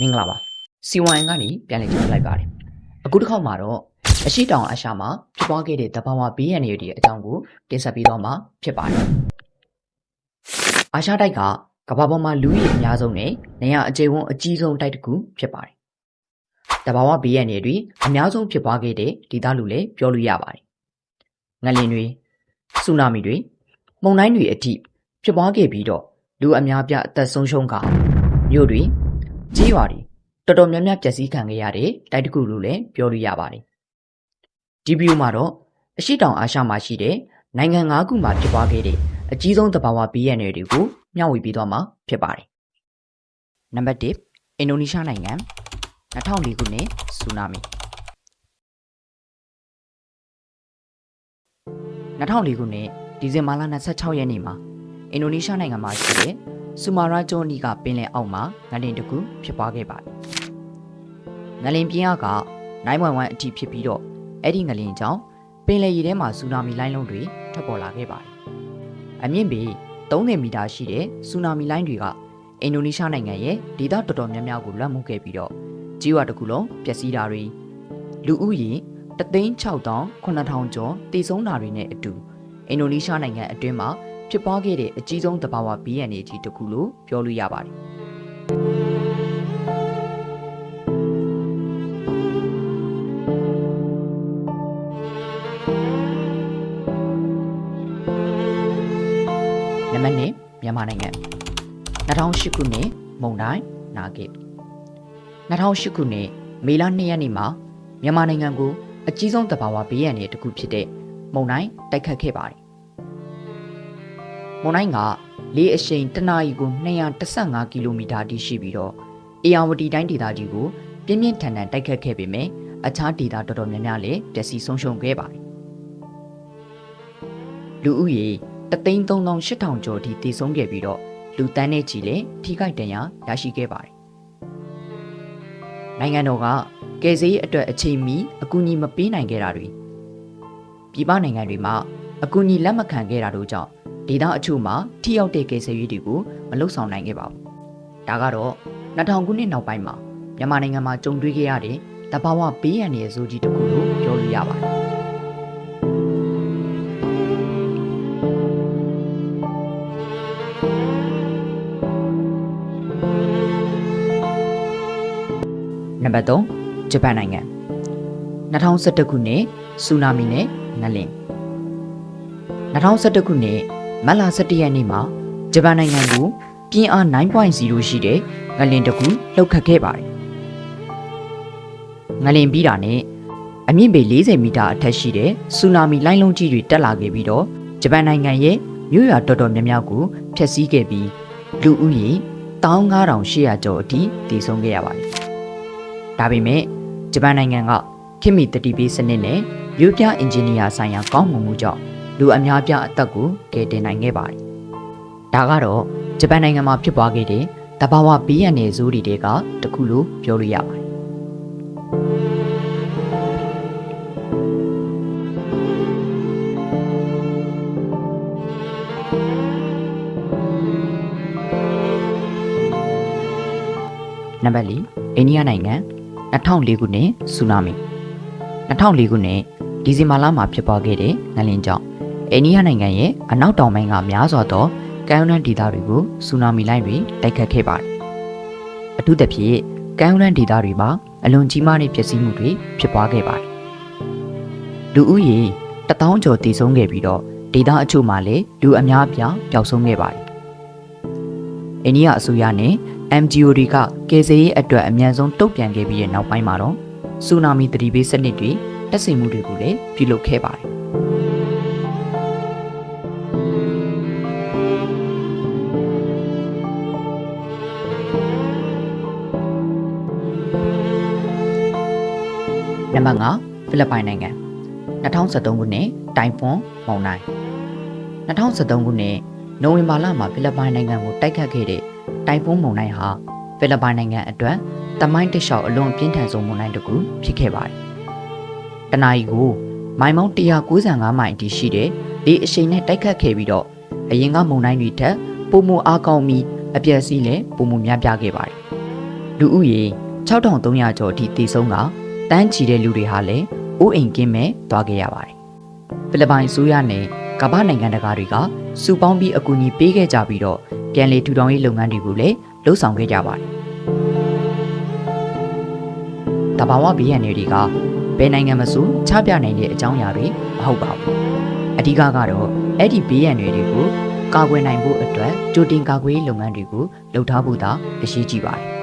မင်္ဂလာပါစီဝိုင်ကနေပြန်လည်ကြည့်လိုက်ပါတယ်အခုတစ်ခေါက်မှာတော့အရှိတောင်အရှာမှာဖြစ်ပွားခဲ့တဲ့တဘာဝဘေးရန်တွေအကြောင်းကိုတင်ဆက်ပေးတော့မှာဖြစ်ပါတယ်အာရှတိုက်ကကမ္ဘာပေါ်မှာလူဦးရေအများဆုံးနဲ့နေရာအကျယ်ဝန်းအကြီးဆုံးတိုက်တစ်ခုဖြစ်ပါတယ်တဘာဝဘေးရန်တွေအများဆုံးဖြစ်ပွားခဲ့တဲ့ဒေသလူလည်းပြောလို့ရပါတယ်ငလင်တွေဆူနာမီတွေမုန်တိုင်းတွေအထိဖြစ်ပွားခဲ့ပြီးတော့လူအများပြအသက်ဆုံးရှုံးကမြို့တွေ ကြီးရွာတွေတော်တော်များများပျက်စီးခံခဲ့ရတဲ့တိုက်တစ်ခုလို့လည်းပြောလို့ရပါတယ်။ဒီဗီဒီယိုမှာတော့အရှိတောင်အာရှမှာရှိတဲ့နိုင်ငံ၅ခုမှာဖြစ်ပွားခဲ့တဲ့အကြီးဆုံးသဘာဝဘေးရန်တွေကိုမျှဝေပေးသွားမှာဖြစ်ပါတယ်။နံပါတ်1အင်ဒိုနီးရှားနိုင်ငံ2004ခုနှစ်ဆူနာမီ2004ခုနှစ်ဒီဇင်ဘာလ26ရက်နေ့မှာအင်ဒိုနီးရှားနိုင်ငံမှာရှိတဲ့ ဆူမာရာဂျိုနီကပင်လယ်အောက်မှာငလင်တစ်ခုဖြစ်ပွားခဲ့ပါတယ်။ငလင်ပြင်းအားက911အထိဖြစ်ပြီးတော့အဲ့ဒီငလင်ကြောင့်ပင်လယ်ရေထဲမှာဆူနာမီလိုင်းလုံးတွေထွက်ပေါ်လာခဲ့ပါတယ်။အမြင့်ပေ30မီတာရှိတဲ့ဆူနာမီလိုင်းတွေကအင်ဒိုနီးရှားနိုင်ငံရဲ့ဒေသတော်တော်များများကိုလွှမ်းမိုးခဲ့ပြီးတော့ကြီးဝါတစ်ခုလုံးပျက်စီးတာတွေလူဦးရေ3,600,000ကျော်တည်ဆုံးတာတွေနဲ့အတူအင်ဒိုနီးရှားနိုင်ငံအတွင်းမှာ ဖြစ်ပွားခဲ့တဲ့အကြီးဆုံးသဘာဝဘေးရန်တွေကြီးတစ်ခုလို့ပြောလို့ရပါတယ်နံပါတ်1မြန်မာနိုင်ငံ2008ခုနှစ်မုံတိုင်းနာဂစ်2008ခုနှစ်မေလ2ရက်နေ့မှာမြန်မာနိုင်ငံကိုအကြီးဆုံးသဘာဝဘေးရန်တွေတစ်ခုဖြစ်တဲ့မုံတိုင်းတိုက်ခတ်ခဲ့ပါတယ် မုံတိုင်းကလေအရှိန်တနာရီကို215ကီလိုမီတာအထိရှိပြီးတော့အေယာဝတီတိုင်းဒေသကြီးကိုပြင်းပြင်းထန်ထန်တိုက်ခတ်ခဲ့ပေမဲ့အခြားဒေသတော်တော်များများလည်းပျက်စီးဆုံးရှုံးခဲ့ပါတယ်လူဦးရေ338,000ကျော်အထိတည်ဆုံးခဲ့ပြီးတော့လူတန်းနဲ့ချီလည်းထိခိုက်ဒဏ်ရာရရှိခဲ့ပါတယ်နိုင်ငံတော်ကကယ်ဆယ်ရေးအတွက်အချိန်မီအကူအညီမပေးနိုင်ခဲ့တာတွေပြည်ပနိုင်ငံတွေမှာအကူအညီလက်မခံခဲ့တာတို့ကြောင့် ဒေသအချို့မှာထိရောက်တဲ့ကယ်ဆယ်ရေးတွေကိုမလုပ်ဆောင်နိုင်ခဲ့ပါဘူး။ဒါကတော့2000ခုနှစ်နောက်ပိုင်းမှာမြန်မာနိုင်ငံမှာကြုံတွေ့ခဲ့ရတဲ့တဘာဝဘေးရန်ရဲ့ဇိုးကြီးတစ်ခုလို့ပြောလို့ရပါတယ်။နံပါတ်3ဂျပန်နိုင်ငံ2011ခုနှစ်ဆူနာမီနဲ့ငလင်2011ခုနှစ် မတ်လ17ရက်နေ့မှာဂျပန်နိုင်ငံကိုပြင်းအား9.0ရှိတဲ့ငလင်တစ်ခုလှုပ်ခတ်ခဲ့ပါတယ်။ငလင်ပြီးတာနဲ့အမြင့်ပေ40မီတာအထက်ရှိတဲ့ဆူနာမီလိုင်းလုံးကြီးတွေတက်လာခဲ့ပြီးတော့ဂျပန်နိုင်ငံရဲ့မြို့ရွာတော်တော်များများကိုဖျက်ဆီးခဲ့ပြီးလူဦးရေ15800ကျော်အထိတည်ဆုံးခဲ့ရပါတယ်။ဒါပေမဲ့ဂျပန်နိုင်ငံကခင်မီတတိပေးစနစ်နဲ့မြို့ပြအင်ဂျင်နီယာဆိုင်ရာကောင်းမွန်မှုကြောင့် လူအများပြားအသက်ကိုကယ်တင်နိုင်ခဲ့ပါတယ်။ဒါကတော့ဂျပန်နိုင်ငံမှာဖြစ်ပွားခဲ့တဲ့တဘာဝဘေးရန်နယ်ဇိုးတွေကတခုလို့ပြောလို့ရပါတယ်။နံပါတ်၄အိန္ဒိယနိုင်ငံ2004ခုနှစ်ဆူနာမီ2004ခုနှစ်ဒီဇင်ဘာလမှာဖြစ်ပွားခဲ့တဲ့ငလင်ကြောင့် အိန္ဒိယနိုင်ငံရဲ့အနောက်တောင်ပိုင်းကများစွာသောကမ်းရိုးတန်းဒေသတွေကိုဆူနာမီလိုင်းတွေတိုက်ခတ်ခဲ့ပါတယ်။အထူးသဖြင့်ကမ်းရိုးတန်းဒေသတွေမှာအလွန်ကြီးမားတဲ့ပျက်စီးမှုတွေဖြစ်ပွားခဲ့ပါတယ်။လူဦးရေတထောင်ကျော်တည်ဆုံးခဲ့ပြီးတော့ဒေသအချို့မှာလည်းလူအများအပြားပျောက်ဆုံးခဲ့ပါတယ်။အိန္ဒိယအစိုးရနဲ့ MGO တွေကကယ်ဆယ်ရေးအတွက်အမြန်ဆုံးတုံ့ပြန်ခဲ့ပြီးတဲ့နောက်ပိုင်းမှာတော့ဆူနာမီသတိပေးစနစ်တွေတက်စီမှုတွေကိုလည်းပြုလုပ်ခဲ့ပါတယ် နံပါတ်5ဖိလစ်ပိုင်နိုင်ငံ2013ခုနှစ်တိုင်ဖွန်မုန်တိုင်း2013ခုနှစ်နိုဝင်ဘာလမှာဖိလစ်ပိုင်နိုင်ငံကိုတိုက်ခတ်ခဲ့တဲ့တိုင်ဖွန်မုန်တိုင်းဟာဖိလစ်ပိုင်နိုင်ငံအတွက်တမိုင်းတစ်လျှောက်အလွန်ပြင်းထန်ဆုံးမုန်တိုင်းတစ်ခုဖြစ်ခဲ့ပါတယ်။တနအီကိုမိုင်မောင်း195မိုင်အထိရှိတဲ့လေအရှိန်နဲ့တိုက်ခတ်ခဲ့ပြီးတော့အရင်ကမုန်တိုင်းတွေထက်ပုံမအားကောင်းပြီးအပြည့်အစည်းလည်းပုံမများပြားခဲ့ပါတယ်။လူလူဦးရေ6300ကျော်အထိတည်ဆုံးက တန်းချီတဲ့လူတွေဟာလည်းအိုးအိမ်ကင်းမဲ့သွားခဲ့ရပါတယ်ဖိလစ်ပိုင်အစိုးရနဲ့ကမ္ဘာနိုင်ငံတကာတွေကစုပေါင်းပြီးအကူအညီပေးခဲ့ကြပြီးတော့ပြန်လည်ထူထောင်ရေးလုပ်ငန်းတွေကိုလည်းလှုပ်ဆောင်ခဲ့ကြပါတယ်တဘာဝဘေးရန်တွေကဘယ်နိုင်ငံမဆိုချပြနိုင်တဲ့အကြောင်းအရာတွေမဟုတ်ပါဘူးအဓိကကတော့အဲ့ဒီဘေးရန်တွေကိုကာကွယ်နိုင်ဖို့အတွက်ကြိုတင်ကာကွယ်ရေးလုပ်ငန်းတွေကိုလှုပ်ထားဖို့သာအရေးကြီးပါတယ်